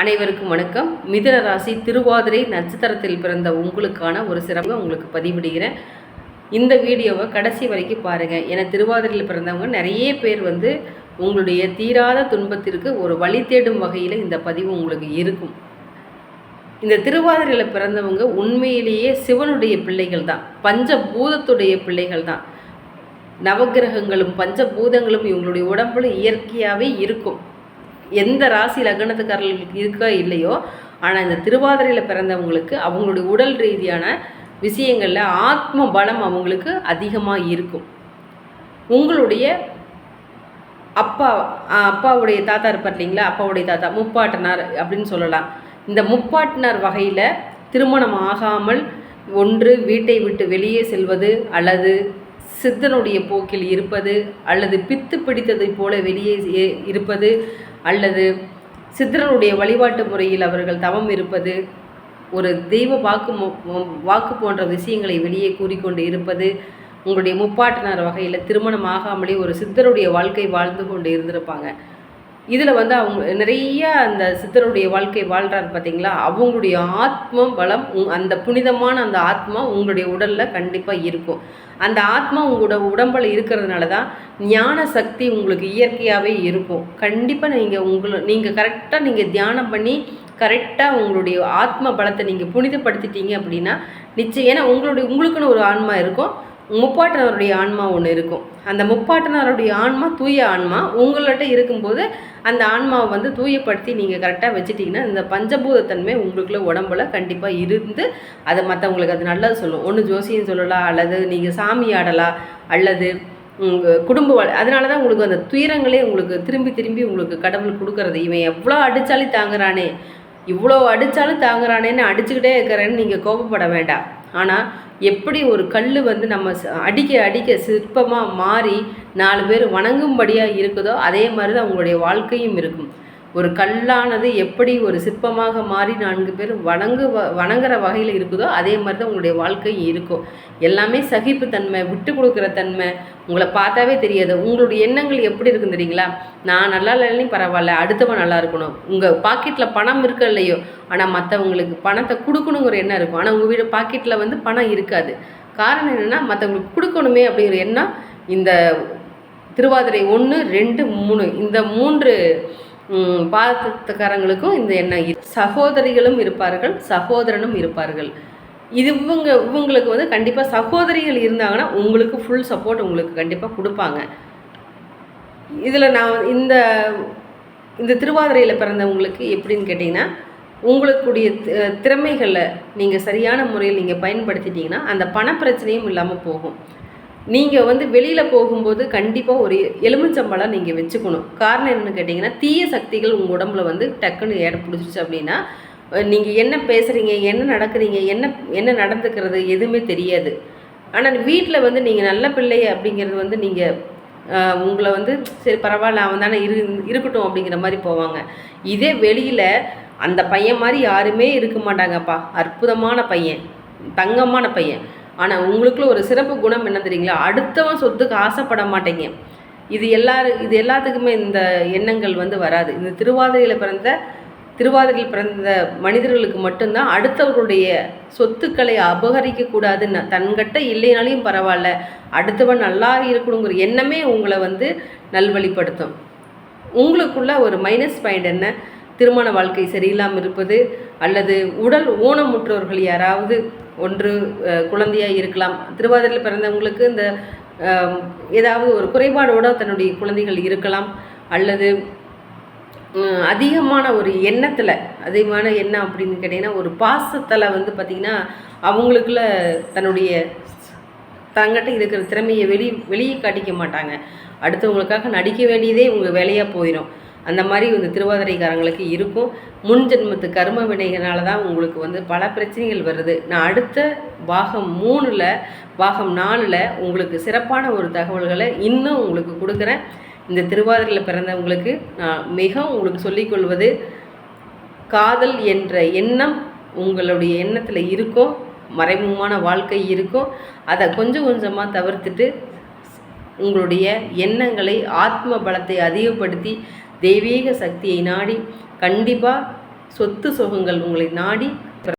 அனைவருக்கும் வணக்கம். மிதுன ராசி திருவாதிரை நட்சத்திரத்தில் பிறந்த உங்களுக்கான ஒரு சிறப்பு உங்களுக்கு பதிவிடுகிறேன். இந்த வீடியோவை கடைசி வரைக்கும் பாருங்கள் ஏன்னா திருவாதிரையில் பிறந்தவங்க நிறைய பேர் வந்து உங்களுடைய தீராத துன்பத்திற்கு ஒரு வழி தேடும் வகையில் இந்த பதிவு உங்களுக்கு இருக்கும். இந்த திருவாதிரையில் பிறந்தவங்க உண்மையிலேயே சிவனுடைய பிள்ளைகள் தான். பஞ்சபூதத்துடைய பிள்ளைகள் தான். நவக்கிரகங்களும் பஞ்சபூதங்களும் இவங்களுடைய உடம்புல இயற்கையாகவே இருக்கும். எந்த ராசி லக்னத்துக்காரர்களுக்கு இருக்கோ இல்லையோ ஆனால் இந்த திருவாதிரையில் பிறந்தவங்களுக்கு அவங்களுடைய உடல் ரீதியான விஷயங்களில் ஆத்ம பலம் அவங்களுக்கு அதிகமாக இருக்கும். உங்களுடைய அப்பா அப்பாவுடைய தாத்தா இருப்பார் இல்லைங்களா? அப்பாவுடைய தாத்தா முப்பாட்டனார் அப்படின்னு சொல்லலாம். இந்த முப்பாட்டினார் வகையில் திருமணம் ஆகாமல் ஒன்று வீட்டை விட்டு வெளியே செல்வது அல்லது சித்தனுடைய போக்கில் இருப்பது அல்லது பித்து பிடித்ததைப் போல வெளியே இருப்பது அல்லது சித்தருடைய வழிபாட்டு முறையில் அவர்கள் தவம் இருப்பது ஒரு தெய்வ வாக்கு வாக்கு போன்ற விஷயங்களை வெளியே கூறிக்கொண்டு இருப்பது உங்களுடைய முப்பாட்டினார் வகையில் திருமணம் ஆகாமலே ஒரு சித்தருடைய வாழ்க்கை வாழ்ந்து கொண்டு இருந்திருப்பாங்க. இதில் வந்து அவங்க நிறைய அந்த சித்தருடைய வாழ்க்கை வாழ்கிறாரு பார்த்தீங்களா அவங்களுடைய ஆத்ம பலம் உங்- அந்த புனிதமான அந்த ஆத்மா உங்களுடைய உடலில் கண்டிப்பாக இருக்கும். அந்த ஆத்மா உங்களோட உடம்பில் இருக்கிறதுனால தான் ஞான சக்தி உங்களுக்கு இயற்கையாகவே இருக்கும். கண்டிப்பாக நீங்கள் உங்களை நீங்கள் கரெக்டாக நீங்கள் தியானம் பண்ணி கரெக்டாக உங்களுடைய ஆத்ம பலத்தை நீங்கள் புனிதப்படுத்திட்டீங்க அப்படின்னா நிச்சயம் ஏன்னா உங்களுடைய உங்களுக்குன்னு ஒரு ஆன்மா இருக்கும். முப்பாட்டனருடைய ஆன்மா ஒன்று இருக்கும். அந்த முப்பாட்டனருடைய ஆன்மா தூய ஆன்மா உங்கள்கிட்ட இருக்கும்போது அந்த ஆன்மாவை வந்து தூயப்படுத்தி நீங்கள் கரெக்டாக வச்சுட்டிங்கன்னா இந்த பஞ்சபூதத்தன்மை உங்களுக்குள்ள உடம்புல கண்டிப்பாக இருந்து அதை மற்றவங்களுக்கு அது நல்லது சொல்லும். ஒன்று ஜோசியம் சொல்லலாம் அல்லது நீங்கள் சாமி ஆடலாம் அல்லது உங்கள் குடும்ப வாழ் அதனால தான் உங்களுக்கு அந்த துயரங்களே உங்களுக்கு திரும்பி திரும்பி உங்களுக்கு கடவுள் கொடுக்கறது இவன் எவ்வளோ அடித்தாலும் தாங்குறானே. இவ்வளோ அடித்தாலும் தாங்குறானேன்னு அடிச்சுக்கிட்டே இருக்கிறேன்னு நீங்கள் கோபப்பட வேண்டாம். ஆனால் எப்படி ஒரு கல் வந்து நம்ம அடிக்க அடிக்க சிற்பமாக மாறி நாலு பேர் வணங்கும்படியாக இருக்குதோ அதே மாதிரி தான் உங்களுடைய வாழ்க்கையும் இருக்கும். ஒரு கல்லானது எப்படி ஒரு சிற்பமாக மாறி நான்கு பேர் வணங்கு வ- வணங்குற வகையில் இருக்குதோ அதே மாதிரி தான் உங்களுடைய வாழ்க்கை இருக்கும். எல்லாமே சகிப்பு தன்மை விட்டு கொடுக்குற தன்மை உங்களை பார்த்தாவே தெரியாது. உங்களுடைய எண்ணங்கள் எப்படி இருக்குன்னு தெரியுங்களா? நான் நல்லா இல்லைன்னு பரவாயில்ல அடுத்தவன் நல்லா இருக்கணும். உங்கள் பாக்கெட்டில் பணம் இருக்க இல்லையோ ஆனால் மற்றவங்களுக்கு பணத்தை கொடுக்கணுங்கிற எண்ணம் இருக்கும். ஆனால் உங்கள் வீடு பாக்கெட்டில் வந்து பணம் இருக்காது. காரணம் என்னென்னா மற்றவங்களுக்கு கொடுக்கணுமே அப்படிங்கிற எண்ணம் இந்த திருவாதிரை ஒன்று ரெண்டு மூணு இந்த மூன்று பாதத்துக்காரங்களுக்கும் இந்த எண்ணம் சகோதரிகளும் இருப்பார்கள் சகோதரனும் இருப்பார்கள். இது இவங்க இவங்களுக்கு வந்து கண்டிப்பாக சகோதரிகள் இருந்தாங்கன்னா உங்களுக்கு ஃபுல் சப்போர்ட் உங்களுக்கு கண்டிப்பாக கொடுப்பாங்க. இதில் நான் இந்த இந்த திருவாதிரையில் பிறந்தவங்களுக்கு எப்படின்னு கேட்டிங்கன்னா உங்களுக்குடைய திறமைகளை நீங்கள் சரியான முறையில் நீங்கள் பயன்படுத்திட்டீங்கன்னா அந்த பண பிரச்சனையும் இல்லாமல் போகும். நீங்கள் வந்து வெளியில் போகும்போது கண்டிப்பாக ஒரு எலுமிச்சம்பழம் நீங்கள் வச்சுக்கணும். காரணம் என்னன்னு கேட்டிங்கன்னா தீய சக்திகள் உங்கள் உடம்புல வந்து டக்குன்னு ஏற பிடிச்சிச்சு அப்படின்னா நீங்கள் என்ன பேசுகிறீங்க என்ன நடக்கிறீங்க என்ன என்ன நடந்துக்கிறது எதுவுமே தெரியாது. ஆனால் வீட்டில் வந்து நீங்கள் நல்ல பிள்ளை அப்படிங்கிறது வந்து நீங்கள் உங்களை வந்து சரி பரவாயில்ல அவன் தானே இரு இருக்கட்டும் அப்படிங்கிற மாதிரி போவாங்க. இதே வெளியில் அந்த பையன் மாதிரி யாருமே இருக்க மாட்டாங்கப்பா. அற்புதமான பையன் தங்கமான பையன். ஆனால் உங்களுக்குள்ள ஒரு சிறப்பு குணம் என்ன தெரியுங்களா? அடுத்தவன் சொத்துக்கு ஆசைப்பட மாட்டேங்க. இது எல்லாரு இது எல்லாத்துக்குமே இந்த எண்ணங்கள் வந்து வராது. இந்த திருவாதிரையில் பிறந்த திருவாதிரையில் பிறந்த மனிதர்களுக்கு மட்டும்தான் அடுத்தவர்களுடைய சொத்துக்களை அபகரிக்க கூடாதுன்னு தன்கிட்ட இல்லைனாலையும் பரவாயில்ல. அடுத்தவன் நல்லா இருக்கணுங்கிற எண்ணமே உங்களை வந்து நல்வழிப்படுத்தும். உங்களுக்குள்ள ஒரு மைனஸ் பாயிண்ட் என்ன? திருமண வாழ்க்கை சரியில்லாமல் இருப்பது அல்லது உடல் ஊனமுற்றவர்கள் யாராவது ஒன்று குழந்தையாக இருக்கலாம். திருவாதிரையில் பிறந்தவங்களுக்கு இந்த ஏதாவது ஒரு குறைபாடோடு தன்னுடைய குழந்தைகள் இருக்கலாம். அல்லது அதிகமான ஒரு எண்ணத்தில் அதிகமான எண்ணம் அப்படின்னு கேட்டிங்கன்னா ஒரு பாசத்தில் வந்து பார்த்திங்கன்னா அவங்களுக்குள்ள தன்னுடைய தங்கிட்ட இருக்கிற திறமையை வெளி வெளியே காட்டிக்க மாட்டாங்க. அடுத்தவங்களுக்காக நடிக்க வேண்டியதே உங்கள் வேலையாக போயிடும் அந்த மாதிரி இந்த திருவாதிரைக்காரங்களுக்கு இருக்கும். முன் ஜென்மத்து கர்ம வினைகளால் தான் உங்களுக்கு வந்து பல பிரச்சனைகள் வருது. நான் அடுத்த பாகம் மூணில் பாகம் நாலில் உங்களுக்கு சிறப்பான ஒரு தகவல்களை இன்னும் உங்களுக்கு கொடுக்குறேன். இந்த திருவாதிரையில் பிறந்தவங்களுக்கு நான் மிகவும் உங்களுக்கு சொல்லிக்கொள்வது காதல் என்ற எண்ணம் உங்களுடைய எண்ணத்தில் இருக்கும் மறைமுகமான வாழ்க்கை இருக்கும். அதை கொஞ்சம் கொஞ்சமாக தவிர்த்துட்டு உங்களுடைய எண்ணங்களை ஆத்ம பலத்தை அதிகப்படுத்தி தெய்வீக சக்தியை நாடி கண்டிப்பாக சொத்து சுகங்கள் உங்களை நாடி